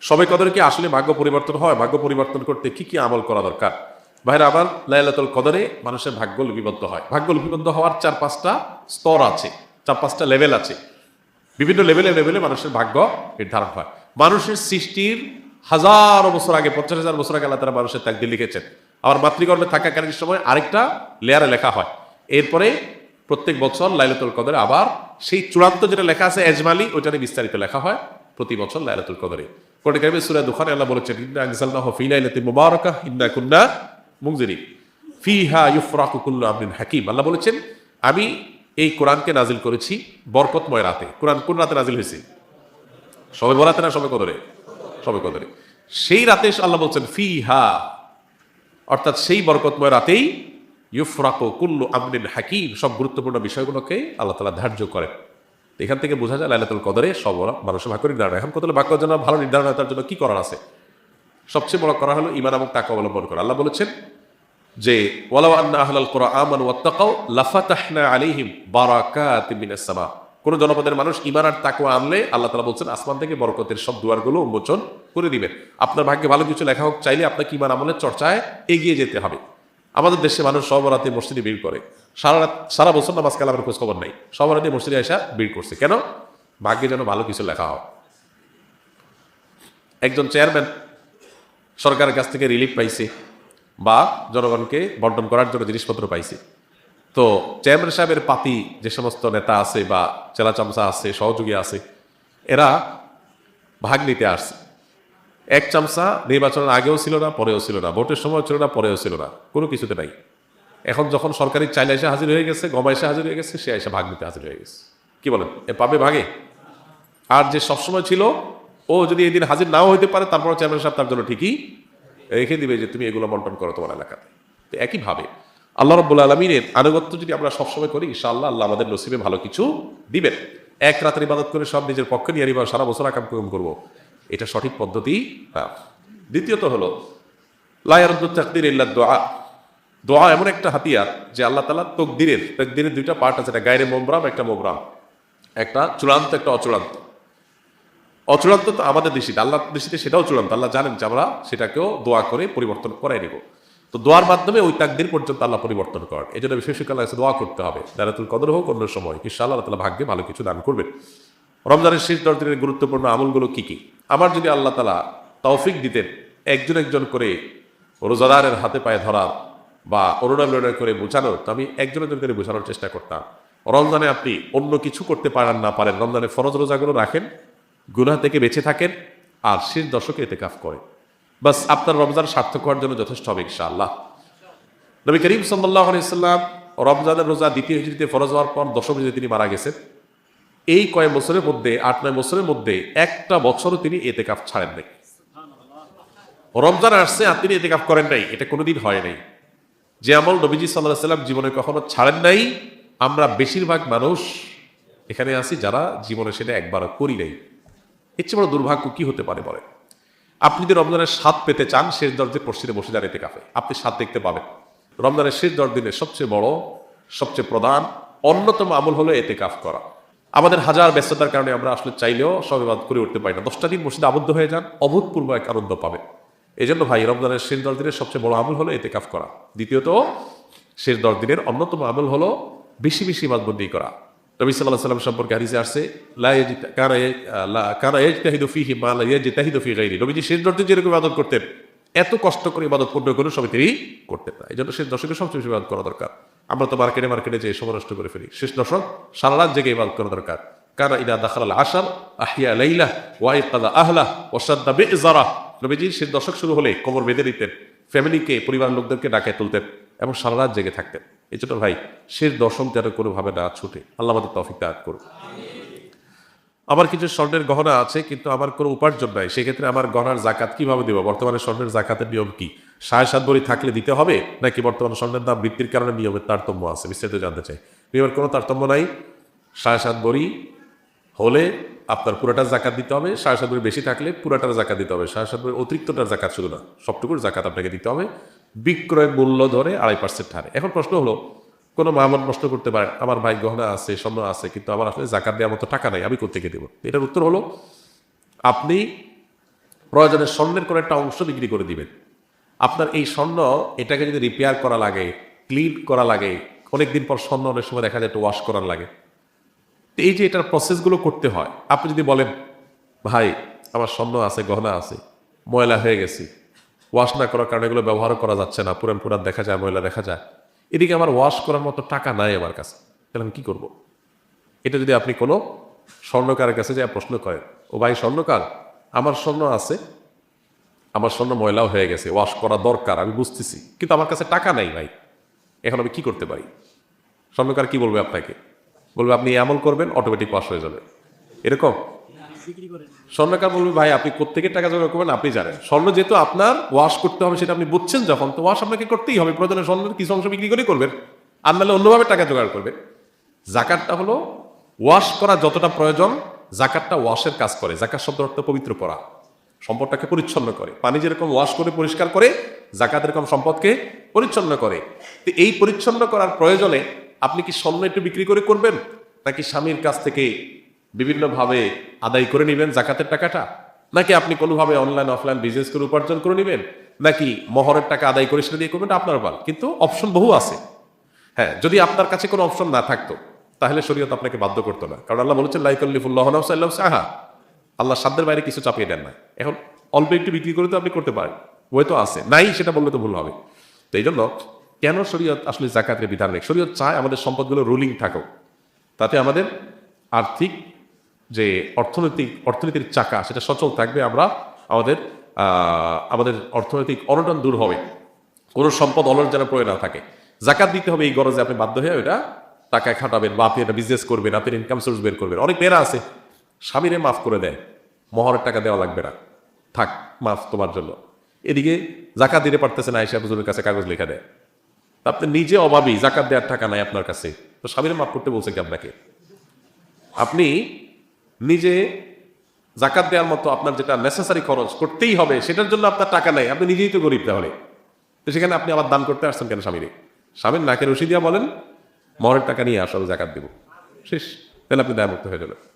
সবে কদর কি আসলে ভাগ্য পরিবর্তন হয় ভাগ্য পরিবর্তন করতে কি কি আমল করা দরকার? ভাইরা, আবার লাইলাতুল কদরে মানুষের ভাগ্য লিপিবদ্ধ হয়। ভাগ্য লিপিবদ্ধ হওয়ার চার পাঁচটা স্তর আছে, চার পাঁচটা লেভেল আছে। বিভিন্ন লেভেলে লেভেলে মানুষের ভাগ্য নির্ধারণ হয়। মানুষের সৃষ্টির হাজার বছর আগে, পঞ্চাশ হাজার বছর আগে আল্লাহ তারা মানুষের তাকদির লিখেছেন। আবার মাতৃগর্ভে থাকাকালীন সময় আরেকটা লেয়ারে লেখা হয়। এরপরে প্রত্যেক বছর লাইলাতুল কদরে আবার সেই চূড়ান্ত যেটা লেখা আছে, এজমালি ওইটারে বিস্তারিত লেখা হয় প্রতি বছর লাইলাতুল কদরে। কোরআন কারিমে সূরা দুখানে আল্লাহ বলেছেন, ইন্না আনজালনাহু ফি লাইলাতিন মুবারাকাহ, ইন্না কুন্না মুনজিরিন। ফিহা ইউফরাকু কুল্লু আমরিন হাকিম। আল্লাহ বলেছেন, আমি এই কোরআনকে নাজিল করেছি বরকতময় রাতে। কোরআন কোন রাতে নাজিল হয়েছে? সবে বরাতে না সবে কদরে? সবে কদরে। সেই রাতে আল্লাহ বলছেন ফি হা অর্থাৎ সেই বরকতময় রাতেই ইউফরাকো কুল্লু আমরিন হাকিম সব গুরুত্বপূর্ণ বিষয়গুলোকে আল্লাহ তালা ধার্য করেন। এখান থেকে বোঝা যায় লাইলাতুল কদরে সব মানুষের ভাগ্য নির্ধারণ এখন কত ভাগ্য যেন ভালো নির্ধারণ হয় তার জন্য কি করার আছে? সবচেয়ে বড় করা হলো ইমান এবং তাকে অবলম্বন করা। আল্লাহ বলেছেন যে, ওয়ালাউ আন্না আহলাল কোরআন আমানু ওয়াত্তাকাউ লাফাতাহনা আলাইহিম বারাকাতিন মিনাস সামা। কোন জনপদের মানুষ ইমান আর তাকওয়া আনলে আল্লাহ তালা বলছেন, আসমান থেকে বরকতের সব দুয়ারগুলো উন্মোচন করে দিবেন। আপনার ভাগ্যে ভালো কিছু লেখা হোক, চাইলে আপনাকে ইমান আমলের চর্চায় এগিয়ে যেতে হবে। আমাদের দেশে মানুষ সব রাতে মসজিদে ভিড় করে। সারা রাত, সারা বছর নামাজ কালামের খোঁজ খবর নাই। সব রাতে মসজিদে আসা ভিড় করছে। কেন? ভাগ্যে যেন ভালো কিছু লেখা হয়। একজন চেয়ারম্যান সরকারের কাছ থেকে রিলিফ পাইছে বা জনগণকে বন্টন করার জন্য জিনিসপত্র পাইছে। তো চেয়ারম্যান সাহেবের পাতি যে সমস্ত নেতা আছে বা চেলা চামচা আছে, সহযোগী আছে, এরা ভাগ নিতে আসছে। এক চামচা নির্বাচনের আগেও ছিল না, পরেও ছিল না, ভোটের সময় ছিল না, পরেও ছিল না, কোনো কিছুতে নাই। এখন যখন সরকারি চাইলে এসে হাজির হয়ে গেছে, গমা এসে হাজির হয়ে গেছে, সে এসে ভাগ নিতে হাজির হয়ে গেছে। কি বলেন? এ পাবে ভাগে? আর যে সবসময় ছিল, ও যদি এদিন হাজির নাও হইতে পারে তারপর চেয়ারম্যান সাহেব তার জন্য ঠিকই রেখে দিবে যে তুমি এগুলো বন্টন করো তোমার এলাকাতে। তো একইভাবে আল্লাহ রব্বুল আলমিনের আনুগত্য যদি আমরা সবসময় করি, ইনশাআল্লাহ আল্লাহ আল্লাহ আমাদের নসিবে ভালো কিছু দিবেন। এক রাতের ইবাদত করে সব নিজের পক্ষে নিয়ে সারা বছর আকাম কম করব। এটা সঠিক পদ্ধতি? না দ্বিতীয়ত হলো লায়ারুদ্দ তাকদির ইল্লা দোয়া দোয়া এমন একটা হাতিয়ার যে আল্লাহ তালা তকদিরের তকদিরের দুইটা পার্ট আছে একটা গায়ের মোমরাম একটা মোমরাম একটা চূড়ান্ত, একটা অচূড়ান্ত। অচূড়ান্ত তো আমাদের দৃষ্টিতে আল্লাহ দৃষ্টিতে সেটাও চূড়ান্ত। আল্লাহ জানেন যে আমরা সেটাকেও দোয়া করে পরিবর্তন করাই নেব। তো দোয়ার মাধ্যমে ওই তাকদির পর্যন্ত আল্লাহ পরিবর্তন করেন। এই জন্য বিশেষ আল্লাহ দোয়া করতে হবে। দারাতুল কদর হোক অন্য সময়। ইনশাআল্লাহ আল্লাহ তালা ভাগ্যে ভালো কিছু দান করবেন। রমজানের শেষ দশ দিনের গুরুত্বপূর্ণ আমলগুলো কি কি? আমার যদি আল্লাহ তালা তৌফিক দিতেন, একজন একজন করে রোজাদারের হাতে পায়ে ধরার বা অনুনয় করে বোঝানোর, তো আমি একজন একজন করে বোঝানোর চেষ্টা করতাম। রমজানে আপনি অন্য কিছু করতে পারেন না পারেন, রমজানে ফরজ রোজাগুলো রাখেন, গুনাহ থেকে বেঁচে থাকেন আর শেষ দশকে এতে কাফ করে বাস, আপনার রমজান সার্থক হওয়ার জন্য যথেষ্ট হবে ইনশাআল্লাহ। নবী করিম সাল্লাহ আলাইসাল্লাম রমজানের রোজা দ্বিতীয় হিজড়িতে ফরজ হওয়ার পর দশম হিজড়িতে তিনি মারা গেছেন। এই কয়েক বছরের মধ্যে, আট, নয় বছরের মধ্যে একটা বছরও তিনি এতে কাপ ছাড়েন নাই। রমজান আসছে আর তিনি এতে কাপ করেন নাই, এটা কোনোদিন হয় নাই। যে আমল নবীজি সাল্লাহ সাল্লাম জীবনে কখনো ছাড়েন নাই, আমরা বেশিরভাগ মানুষ এখানে আছি যারা জীবনে সেটা একবারও করি নাই। এর চেয়ে বড় দুর্ভাগ্য কি হতে পারে বলে আপনি যদি রমজানের স্বাদ পেতে চান, শেষ দরজে পশ্চিমে বসে যান এতে কাফে আপনি স্বাদ দেখতে পাবেন। রমজানের শেষ দশ দিনের সবচেয়ে বড়, সবচেয়ে প্রধান, অন্যতম আমল হলো এতে কাফ করা। আমাদের হাজার ব্যস্ততার কারণে আমরা আসলে চাইলেও সবেবাদ করে উঠতে পারি না। দশটা দিন মসজিদে আবদ্ধ হয়ে যান, অভূতপূর্ব এক আনন্দ পাবে। এই জন্য ভাই, রমজানের শেষ দশ দিনের সবচেয়ে বড় আমল হলো এতে কাফ করা। দ্বিতীয়ত, শেষ দশ দিনের অন্যতম আমল হলো বেশি বেশি বাদবন্দি করা। নবী সাল্লাহ সাল্লাম সম্পর্কে হাদিসে আসছে নবীজি শেষ দশদিন যেরকম ইবাদত করতেন, এত কষ্ট করে ইবাদত পূর্ণ করে সবাই তিনি করতেন না। এই জন্য শেষ দশকে সবচেয়ে বেশি ইবাদত করা দরকার। আমরা তো মার্কেটে মার্কেটে যেয়ে সময় নষ্ট করে ফেলি। শেষ দশক সারা রাত জেগে ইবাদত করা দরকার। কানা ইদা দাখাল আশার আহিয়া লাইলা ওয়াই কাদা আহলা ওসাদ্দা বে জারা নবীজি শেষ দশক শুরু হলে কোমর বেঁধে দিতেন, ফ্যামিলিকে পরিবার লোকদেরকে ডাকে তুলতেন এবং সারা রাত জেগে থাকতেন। এই জন্য ভাই, শেষ দশম যেন কোনোভাবে না ছুটে। আল্লাহ আমাদের তফিক দান করুন আমার কিছু স্বর্ণের গহনা আছে, কিন্তু আমার কোনো উপার্জন নাই। সেক্ষেত্রে আমার গহনার জাকাত কীভাবে দেবো? বর্তমানে স্বর্ণের জাকাতের নিয়ম কি? সাড়ে সাত ভরি থাকলে দিতে হবে, নাকি বর্তমানে স্বর্ণের দাম বৃদ্ধির কারণে নিয়মের তারতম্য আছে? বিস্তারিত জানতে চাই। নিয়মের কোনো তারতম্য নাই। সাড়ে সাত ভরি হলে আপনার পুরাটার জাকাত দিতে হবে, সাড়ে সাত ভরি বেশি থাকলে পুরাটার জাকাত দিতে হবে। সাড়ে সাত ভরি অতিরিক্তটার জাকাত শুধু না, সবটুকুর জাকাত আপনাকে দিতে হবে। বিক্রয় মূল্য ধরে আড়াই পার্সেন্ট হারে। এখন প্রশ্ন হলো, কোনো মামন প্রশ্ন করতে পারে, আমার ভাই গহনা আছে, স্বর্ণ আছে, কিন্তু আমার আসলে জাকাত দেওয়ার মতো টাকা নাই, আমি কোথেকে দেবো? এটার উত্তর হলো, আপনি প্রয়োজনে স্বর্ণের কোনো একটা অংশ বিক্রি করে দিবেন। আপনার এই স্বর্ণ, এটাকে যদি রিপেয়ার করা লাগে ক্লিন করা লাগে, অনেকদিন পর স্বর্ণ অনেক সময় দেখা যায় একটু ওয়াশ করার লাগে। তো এই যে এটার প্রসেসগুলো করতে হয়, আপনি যদি বলেন, ভাই, আমার স্বর্ণ আছে, গহনা আছে, ময়লা হয়ে গেছি ওয়াশ না করার কারণে এগুলো ব্যবহারও করা যাচ্ছে না, পুরান পুরান দেখা যায়, ময়লা দেখা যায়। এদিকে আমার ওয়াশ করার মতো টাকা নাই আমার কাছে। তাহলে আমি কী করব? এটা যদি আপনি কোনো স্বর্ণকারের কাছে যা প্রশ্ন করেন, ও ভাই, স্বর্ণকার, আমার স্বর্ণ আছে আমার স্বর্ণ ময়লাও হয়ে গেছে ওয়াশ করা দরকার, আমি বুঝতেছি। কিন্তু আমার কাছে টাকা নাই ভাই, এখন আমি কি করতে পারি? স্বর্ণকার কি বলবে আপনাকে? বলবে, আপনি আমল করবেন অটোমেটিক ওয়াশ হয়ে যাবে। এরকম? স্বর্ণকার বলবে, ভাই, আপনি কোথেকে টাকা জোগাড় করবেন আপনি জানেন। স্বর্ণ যেহেতু আপনার ওয়াশ করতে হবে সেটা আপনি বুঝছেন যখন, তো ওয়াশ আপনাকে করতেই হবে। প্রয়োজনে স্বর্ণের কিছু অংশ বিক্রি করেই করবেন, আর নাহলে অন্যভাবে টাকা জোগাড় করবেন। জাকাতটা হলো ওয়াশ করা যতটা প্রয়োজন, জাকাতটা ওয়াশের কাজ করে। জাকাত শব্দ অর্থ পবিত্র করা সম্পদটাকে পরিচ্ছন্ন করে। পানি যেরকম ওয়াশ করে, পরিষ্কার করে, জাকাত এরকম সম্পদকে পরিচ্ছন্ন করে। তো এই পরিচ্ছন্ন করার প্রয়োজনে আপনি কি স্বর্ণ একটু বিক্রি করে করবেন? নাকি স্বামীর কাছ থেকে বিভিন্নভাবে আদায় করে নেবেন জাকাতের টাকাটা? নাকি আপনি কোনোভাবে অনলাইন অফলাইন বিজনেস করে উপার্জন করে নেবেন? নাকি মহরের টাকা আদায় করে সেটা দিয়ে করবেন আপনার পাল কিন্তু অপশন বহু আছে। হ্যাঁ যদি আপনার কাছে কোনো অপশন না থাকতো, তাহলে শরীয়ত আপনাকে বাধ্য করতো না। কারণ আল্লাহ বলেছেন লাইকুল্লিফুল্লাহ সাহা আল্লাহ সাধ্যের বাইরে কিছু চাপিয়ে দেন না এখন অল্প একটু বিক্রি করে তো আপনি করতে পারেন। ওই তো আছে। নাই, সেটা বললে তো ভুল হবে। তো এই জন্য কেন শরীয়ত আসলে জাকাতের বিধান নেই? শরীয়ত চায় আমাদের সম্পদগুলো রুলিং থাকুক। তাতে আমাদের আর্থিক যে অর্থনৈতিক, অর্থনীতির চাকা, সেটা সচল থাকবে। আমরা আমাদের আমাদের অর্থনৈতিক অনটন দূর হবে। কোনো সম্পদ অলস যেন প্রয়োগ না থাকে। জাকাত দিতে হবে এই গরজে আপনি বাধ্য হয়ে ওটা টাকা খাটাবেন বা আপনি একটা বিজনেস করবেন আপনি ইনকাম সোর্স বের করবেন। অনেক মেয়েরা আছে, স্বামীরে মাফ করে দেয়। মহরের টাকা দেওয়া লাগবে না। থাক, মাফ তোমার জন্য। এদিকে জাকাত দিতে পারতেছে না আয়সা হুজুরের কাছে, কাগজ লেখা দেয়। আপনি নিজে অভাবী, জাকাত দেওয়ার টাকা নাই আপনার কাছে। তো স্বামীরে মাফ করতে বলছে কি আপনাকে? আপনি নিজে জাকাত দেওয়ার মতো আপনার যেটা নেসেসারি খরচ করতেই হবে, সেটার জন্য আপনার টাকা নেই। আপনি নিজেই তো গরিব তাহলে। তো সেখানে আপনি আবার দান করতে আসছেন কেন স্বামীরে? স্বামীর নাকের রশি দিয়া বলেন, মহরের টাকা নিয়ে আসো, আমি জাকাত দেবো। শেষ। তাহলে আপনি দায়মুক্ত হয়ে যাবেন।